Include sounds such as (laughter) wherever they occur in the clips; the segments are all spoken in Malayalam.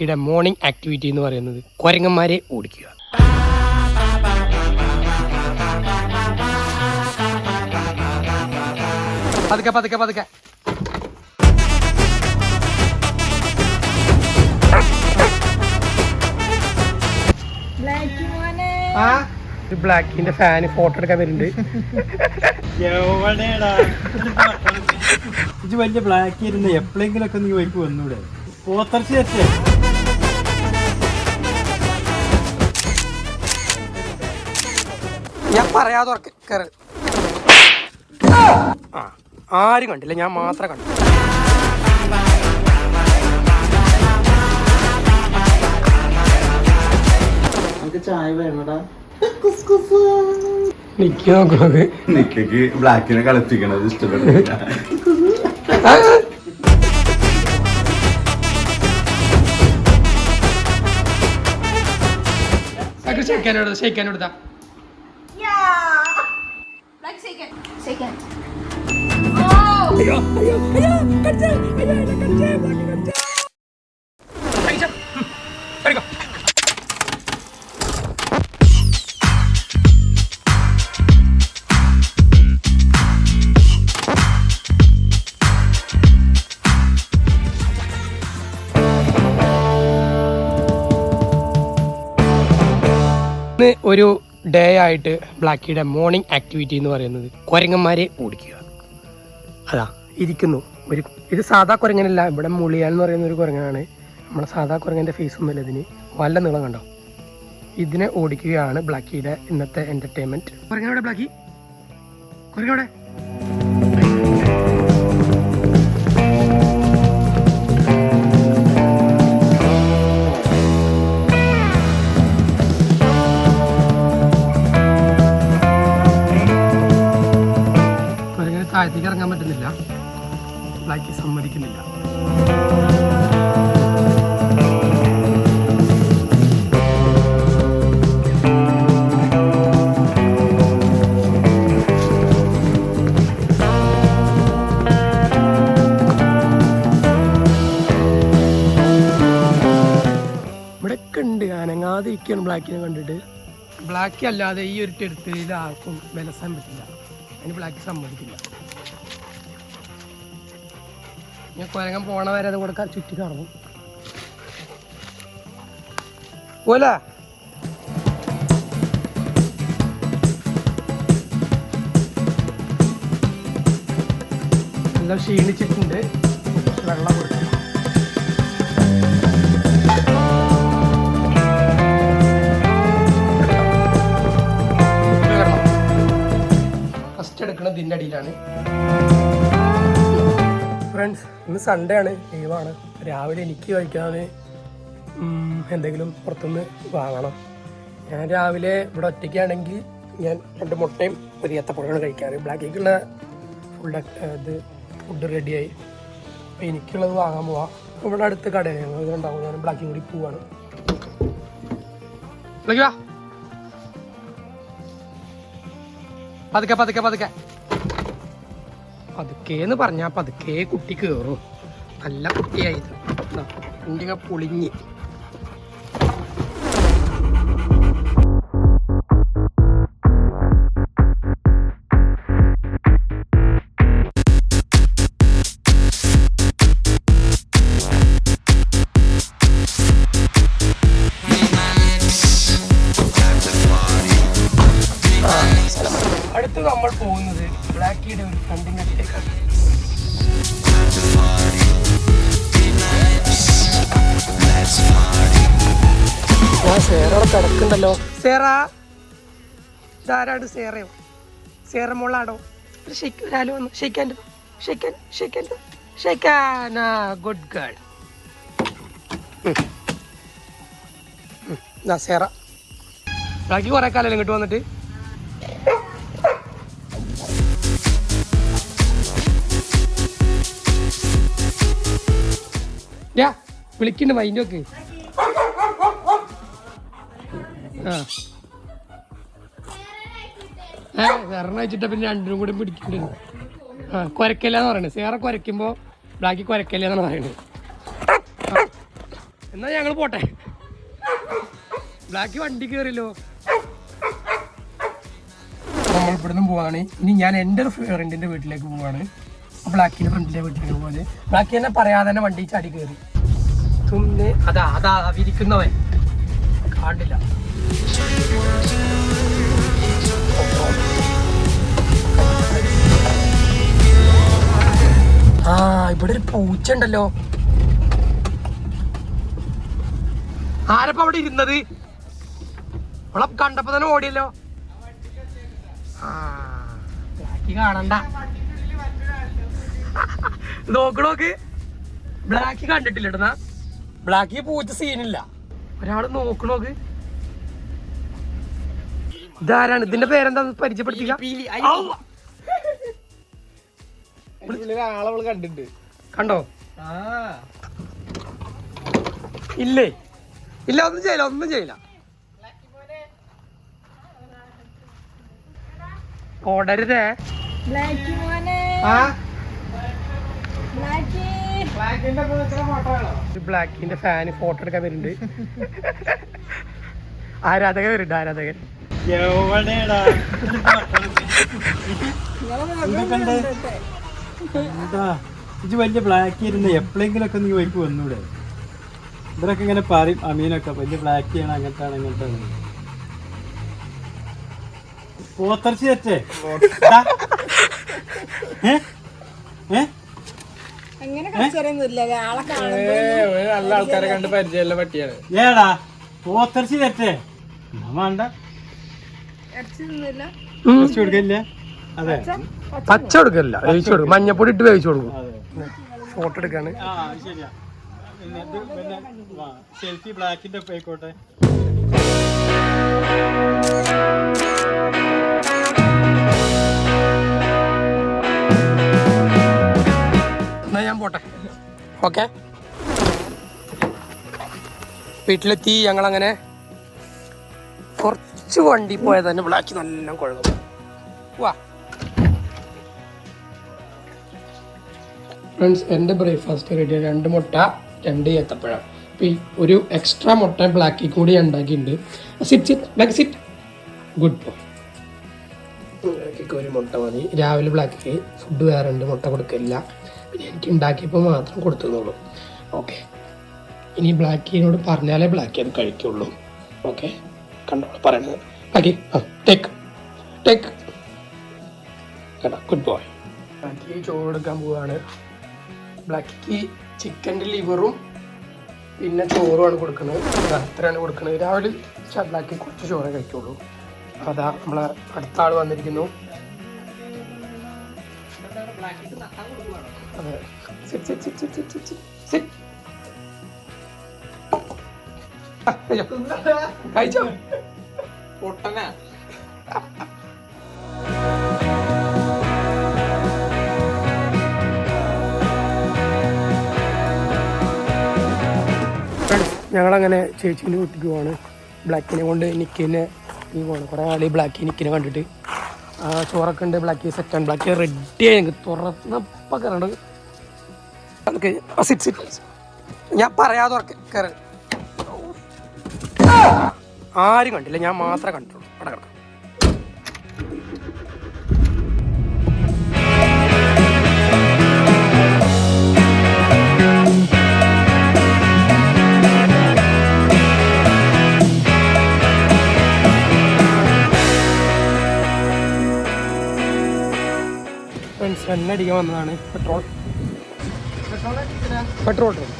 ബ്ലാക്കിയുടെ മോർണിംഗ് ആക്ടിവിറ്റി എന്ന് പറയുന്നത് കുരങ്ങന്മാരെ ഓടിക്കുക. പതുക്കെ പതുക്കെ പതുക്കെ. ആ ബ്ലാക്കിന്റെ ഫാന് ഫോട്ടോ എടുക്കാൻ വരുന്നുണ്ട്. വലിയ ബ്ലാക്ക് ഇരുന്ന് എപ്പോഴെങ്കിലും ഒക്കെ നീ വൈക്ക് വന്നൂടെ? പോത്തർച്ചി പറയാതെ കയറ് കേറ് ആ ആരും കണ്ടില്ല ഞാൻ മാത്രം കണ്ടു നമുക്ക് ചായ വേണടാ നിക്ക് നോക്കുന്നത് നിക്കക്ക് ബ്ലാക്കിനെ കളിപ്പിക്കണത് ഇഷ്ടപ്പെടുന്നില്ല ബ്ലാക്ക് സെക്കൻഡ് സെക്കൻഡ് ഇന്ന് ഒരു ഡേ ആയിട്ട് ബ്ലാക്കിയുടെ മോർണിംഗ് ആക്ടിവിറ്റി എന്ന് പറയുന്നത് കുരങ്ങന്മാരെ ഓടിക്കുക. അതാ ഇരിക്കുന്നു. ഒരു ഇത് സാധാ കുരങ്ങനല്ല ഇവിടെ മുളിയാൽ എന്ന് പറയുന്ന ഒരു കുരങ്ങനാണ്. നമ്മുടെ സാധാ കുരങ്ങന്റെ ഫേസ് ഒന്നുമില്ല ഇതിന്. വല്ല നീളം കണ്ടോ? ഇതിനെ ഓടിക്കുകയാണ് ബ്ലാക്കിയുടെ ഇന്നത്തെ എന്റർടൈൻമെന്റ് കുരങ്ങനോടെ ബ്ലാക്കി? കുരങ്ങവിടെ താഴത്തേക്ക് ഇറങ്ങാൻ പറ്റുന്നില്ല. ബ്ലാക്ക് സമ്മതിക്കുന്നില്ല. ഇവിടെ ഒക്കെ ഉണ്ട് അനങ്ങാതെ ബ്ലാക്കിനെ കണ്ടിട്ട്. ബ്ലാക്കി അല്ലാതെ ഈ ഒരു ടെടുത്ത് ആർക്കും വിലസാൻ പറ്റില്ല. അതിന് ബ്ലാക്ക് സമ്മതിക്കില്ല. ഞാൻ കൊലങ്ങം പോണ വരെ അത് കൊടുക്കാൻ ചുറ്റി കറങ്ങും പോലെ എല്ലാം ക്ഷീണിച്ചിട്ടുണ്ട്. വെള്ളം കൊടുക്കും ഫസ്റ്റ് ഇതിന്റെ അടിയിലാണ്. ഫ്രണ്ട്സ് ഇന്ന് സൺഡേ ആണ് ലീവാണ് രാവിലെ എനിക്ക് കഴിക്കാൻ എന്തെങ്കിലും പുറത്തുനിന്ന് വാങ്ങണം. ഞാൻ രാവിലെ ഇവിടെ ഒറ്റയ്ക്കാണെങ്കിൽ ഞാൻ രണ്ട് മുട്ടയും ഒരു ഏത്തപ്പഴമാണ് കഴിക്കാറ്. ബ്ലാക്കിലേക്കുള്ള ഫുഡ് ഇത് ഫുഡ് റെഡിയായി അപ്പോൾ എനിക്കുള്ളത് വാങ്ങാൻ പോവാം. ഇവിടെ അടുത്ത് കടയാണ്. ഞങ്ങൾ ഇതുണ്ടാവും ഞാൻ ബ്ലാക്കി കൂടി പോവാണ്. പതുക്കെ പതുക്കെ പതുക്കെ. പതുക്കേന്ന് പറഞ്ഞാൽ പതുക്കെ കുട്ടി കേറും. നല്ല കുട്ടിയായത് പുളിഞ്ഞ് പൊളിഞ്ഞ്. അടുത്ത് നമ്മൾ പോകുന്നത് ബ്ലാക്കിയുടെ ഒരു ഫ്രണ്ടിന്റെ അടിയിലേക്കാണ് സേറ ഇതാരാണ് സേറയോ shake hand shake hand shake hand shake hand good girl Sera ബാക്കി കൊറേ കാലം ഇങ്ങോട്ട് വന്നിട്ട് വിളിക്കണ്ട് മൈൻഡ് ഒക്കെ ആ. സെറണ വെച്ചിട്ട് പിന്നെ രണ്ടിനും കൂടെ പിടിക്കണ്ടത് ആ കുരക്കല്ല എന്ന് പറയുന്നത് സേറ കുരയ്ക്കുമ്പോൾ ബ്ലാക്കി കുരക്കല്ല എന്നാണ് പറയുന്നത് എന്നാ ഞങ്ങൾ പോട്ടെ. ബ്ലാക്ക് വണ്ടി കയറില്ലോ നമ്മൾ ഇവിടുന്ന് പോവാണ്. ഇനി ഞാൻ എന്റെ ഒരു ഫ്രണ്ടിന്റെ വീട്ടിലേക്ക് പോവാണ്. ബ്ലാക്കിന്റെ ഫ്രണ്ടിന്റെ വീട്ടിലേക്ക് പോവാണ്. ബ്ലാക്കി തന്നെ പറയാതെ തന്നെ വണ്ടി ചാടി കയറി തുമ്നെ അതാ അതാ വിരിക്കുന്നവൻ കാണില്ല. ആ ഇവിടെ ഒരു പൂച്ച ഉണ്ടല്ലോ ആരപ്പ അവിടെ ഇരുന്നത്? അവളെ കണ്ടപ്പോ തന്നെ ഓടിയല്ലോ. ആ കാണണ്ട. (laughs) നോക്ക് നോക്ക്. ബ്ലാക്കി കണ്ടിട്ടില്ല ഇടുന്ന ബ്ലാക്കി പൂച്ച സീനില്ല. ഒരാൾ നോക്കണോക്ക് നോക്ക് ഇതാരാണ്? ഇതിന്റെ പേരെന്താ? പരിചയപ്പെടുത്തിക്ക. കണ്ടിട്ടുണ്ട്. കണ്ടോ? ഇല്ലേ? ഇല്ല ഒന്നും ചെയ്യില്ല ഒന്നും ചെയ്യില്ല. ഓടരുതേ. ബ്ലാക്കി മോനെ. ആ? ബ്ലാക്കിന്റെ ഫാന് ഫോട്ടോ എടുക്കാൻ വരുന്നുണ്ട്. ആരാധകൻ വരുന്നുണ്ട് ആരാധകൻ ഇത് വലിയ ബ്ലാക്ക് ചെയ്യുന്ന എപ്പോഴെങ്കിലും ഒക്കെ നീ വൈക്ക് വന്നൂടെ? ഇവരൊക്കെ ഇങ്ങനെ പറയും അമീനൊക്കെ വലിയ ബ്ലാക്ക് ചെയ്യണം അങ്ങനത്തെ ആണ് അങ്ങനത്താണ് പോത്തർച്ചി. തെറ്റേ ഏ? ഏ? നല്ല ആൾക്കാരെ കണ്ട് പരിചയമുള്ള പട്ടിയാണ്. ഏടാ പോത്തർച്ചി തെറ്റേ വേണ്ട. കൊടുക്കില്ല അതെ. പച്ച? കൊടുക്കില്ല വേവിച്ചു കൊടുക്കും. മഞ്ഞപ്പൊടി ഇട്ട് വേവിച്ചു കൊടുക്കും. അതെ. ഫോട്ടോ എടുക്കാണ് ആ ശരിയാ. പിന്നെ ഇത് പിന്നെ സെൽഫി ബ്ലാക്കിന്റെ ആയിക്കോട്ടെ. ഓക്കെ. വീട്ടിലെത്തി ഞങ്ങളങ്ങനെ കുറച്ച് വണ്ടി പോയത് തന്നെ ബ്ലാക്ക് നല്ല കുഴപ്പം വാ ഫ്രണ്ട്സ് എന്റെ ബ്രേക്ക്ഫാസ്റ്റ് റെഡി രണ്ട് മുട്ട രണ്ട് ഏത്തപ്പഴം. അപ്പം ഈ ഒരു എക്സ്ട്രാ മുട്ട ബ്ലാക്കി കൂടി ഉണ്ടാക്കിയിട്ടുണ്ട്. Sit sit black sit good boy ഒരു മുട്ട മതി. രാവിലെ ബ്ലാക്കി ഫുഡ് വേറെ ഉണ്ട് മുട്ട കൊടുക്കില്ല പിന്നെ എനിക്ക് ഉണ്ടാക്കിയപ്പോൾ മാത്രം കൊടുത്തുന്നുള്ളൂ. ഓക്കെ ഇനി ബ്ലാക്ക് ബ്ലാക്കിനോട് പറഞ്ഞാലേ ബ്ലാക്ക് അത് കഴിക്കുള്ളൂ. ഓക്കെ കണ്ടോളൂ പറയണത് ബാക്കി ആ ടേക്ക് ടേക്ക് കേട്ടോ ഗുഡ് ബോയ് ബ്ലാക്കി ചോറ് കൊടുക്കാൻ പോവാണ്. ബ്ലാക്കിക്ക് ചിക്കന്റെ ലിവറും പിന്നെ ചോറുമാണ് കൊടുക്കുന്നത്. അത്രയാണ് കൊടുക്കുന്നത്. രാവിലെ ബ്ലാക്കി കുറച്ച് ചോറേ കഴിക്കുള്ളൂ. അതാ നമ്മളെ അടുത്ത ആൾ വന്നിരിക്കുന്നു. ബ്ലാക്കിക്ക് Sit, sit, ആ, കഴിച്ചോ. പൊട്ടനാ. ഞങ്ങളങ്ങനെ ചേച്ചീന്റെ കുട്ടിക്ക് പോവാണ്. ബ്ലാക്കിനെ കൊണ്ട് നിക്കിനെ ഈ പോകണം കുറേ ആൾ ഈ ബ്ലാക്കി നിക്കിനെ കണ്ടിട്ട്. ആ ചോറൊക്കെ ഉണ്ട്. ബ്ലാക്കി സെറ്റാണ് ബ്ലാക്കി റെഡി ആയി ഞങ്ങൾക്ക് തുറന്നപ്പോൾ കയറണ്ട് നമുക്ക് സിറ്റ് സിറ്റ് ഞാൻ പറയാതെ കയറി ആരും കണ്ടില്ല ഞാൻ മാത്രമേ കണ്ടിട്ടുള്ളൂ. അവിടെ കിടക്കാം. ഫ്രണ്ട്സ് എണ്ണ അടിക്കാൻ വന്നതാണ് പെട്രോൾ പെട്രോൾ ട്രെയിൻ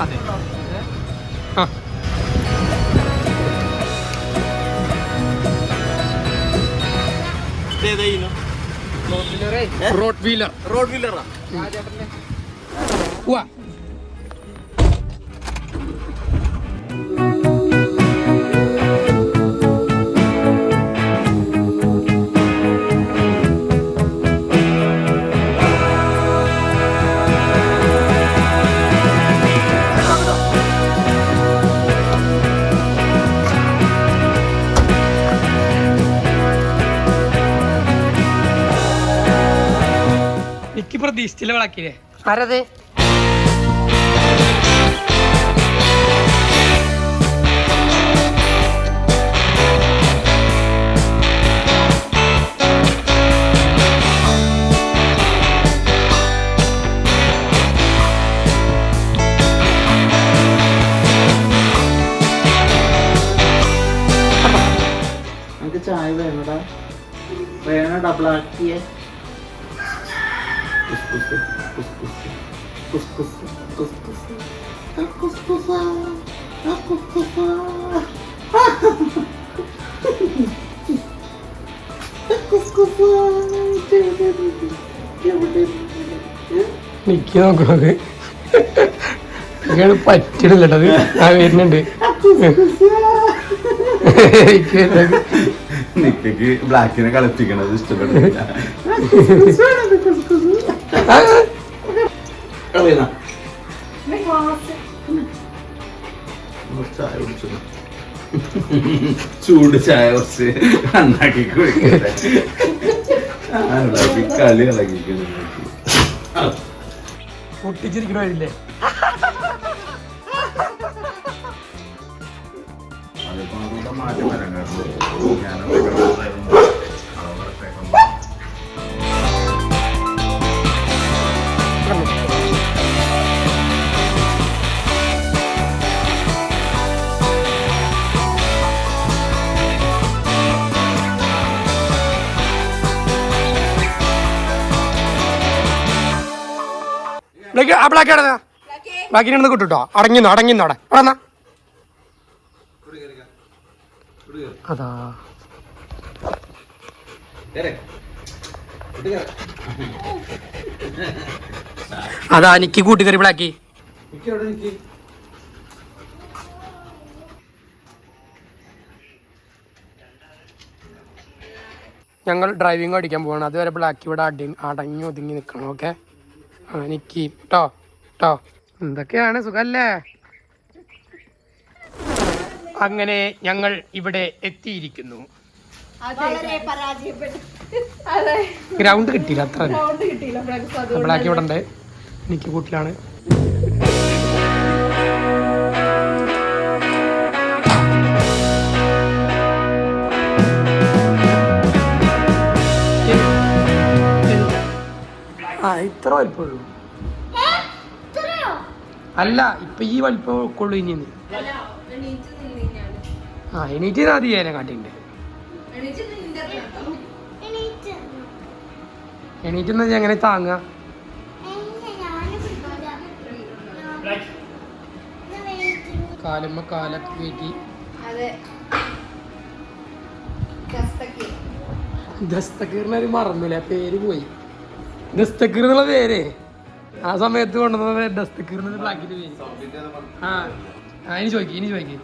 അതെ. ആ. റോഡ് വീലർ റോഡ് വീലറാ വിളക്കില്ലേ ആരത്? നമുക്ക് ചായ വേണടാ. വേണടാ ബ്ലാക്ക് കുസ്കുസ് ആ കുസ്കുസ് ആ കുസ്കുസ് ആ കുസ്കുസ് എവിടെ എവിടെ നിക്ക് നോക്കുന്നത് ഇയാൾ പറ്റണില്ല കേട്ടോ ആ വരുന്നുണ്ട്. നിക്കക്ക്. ബ്ലാക്കിനെ കളിപ്പിക്കണത് ഇഷ്ടപ്പെടുന്നില്ല. (laughs) ചായ കുടിച്ചു. ചൂട് ചായ കുറച്ച് ഉണ്ടാക്കി കുടിക്കട്ടെ. കളി ഇളകിക്കുന്നു പൊട്ടിച്ചിരിക്കണ വരില്ലേ അതിപ്പോ മാറ്റം വരാൻ കാരണം. ഞാനവിടെ ബ്ലാക്ക് ആ ബ്ലാക്ക് എടാ ബ്ലാക്കിനെ ഒന്ന് കിട്ടുട്ടോ. അടങ്ങി അടങ്ങി അവിടെ. അവിടെ അതാ. അതാ എനിക്ക് കൂട്ടുകറി ബ്ലാക്കി ഞങ്ങൾ ഡ്രൈവിംഗ് അടിക്കാൻ പോവാണ്. അതുവരെ ബ്ലാക്ക് ഇവിടെ അടി അടങ്ങി ഒതുങ്ങി നിൽക്കണം ഓക്കെ ആ നിക്കി. കേട്ടോ കേട്ടോ എന്തൊക്കെയാണ്? സുഖല്ലേ? അങ്ങനെ ഞങ്ങൾ ഇവിടെ എത്തിയിരിക്കുന്നു. വളരെ പരാജയപ്പെട്ടു. അതെ. ഗ്രൗണ്ട് കിട്ടിയില്ല അത്ര ഇവിടെ ഉണ്ട് എനിക്ക് കൂട്ടിലാണ്. ആ ഇത്ര വലിപ്പമുള്ളൂ. അല്ല ഇപ്പൊ ഈ വലിപ്പം ഉൾക്കൊള്ളു ഇനി ആ എണീറ്റ് മതി ഞാനെ കാട്ടിണ്ട് എണീറ്റ് എങ്ങനെ താങ്ങുക കാലുമ്മ കാലൊക്കെ കയറ്റി. ദസ്തക്കീറിനൊരു മറന്നില്ല പേര് പോയി. ദസ്തക്കീർ എന്നുള്ള പേര്. ആ സമയത്ത് കൊണ്ടുവന്ന ദസ്തക്കീറിന് ബ്ലാക്കിന്റെ പേര്. ആ ആ ഇനി ചോദിക്കും ഇനി ചോദിക്കും.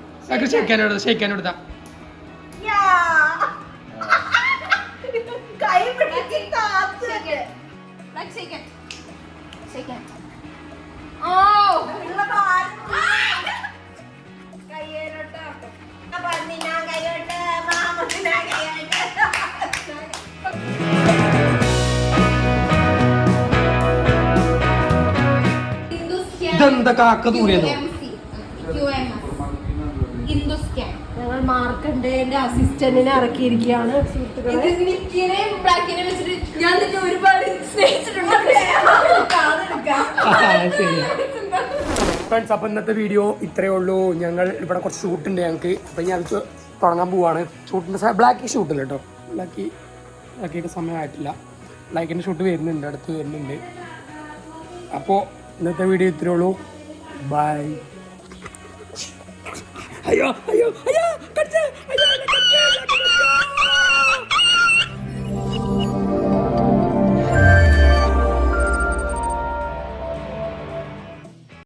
പിടിച്ച് താത്ത്. ഓ ഞാൻ കാൽ. കയ്യേലോട്ട് ആക്കും. പന്നിനാ കയ്യോട്ട്, ഇതെന്താ കാക്ക ദൂരെന്നോ ഞങ്ങൾ മാർക്കണ്ടേന്റെ അസിസ്റ്റന്റിനെ ഇറക്കിയിരിക്കുകയാണ് ഫ്രണ്ട്സ് അപ്പം ഇന്നത്തെ വീഡിയോ ഇത്രേ ഉള്ളൂ. ഞങ്ങൾ ഇവിടെ കുറച്ച് ഷൂട്ട് ഉണ്ട് ഞങ്ങൾക്ക്. അപ്പം ഞാൻ അത് തുടങ്ങാൻ പോവാണ്. ഷൂട്ടിന്റെ ബ്ലാക്കി ഷൂട്ടില്ല കേട്ടോ. ബ്ലാക്കി ബ്ലാക്കിയുടെ സമയമായിട്ടില്ല ബ്ലാക്കിന്റെ ഷൂട്ട് വരുന്നുണ്ട് അടുത്ത് വരുന്നുണ്ട്. അപ്പോൾ ഇന്നത്തെ വീഡിയോ ഇത്രയുള്ളൂ ബൈ അയ്യോ അയ്യോ അയ്യോ.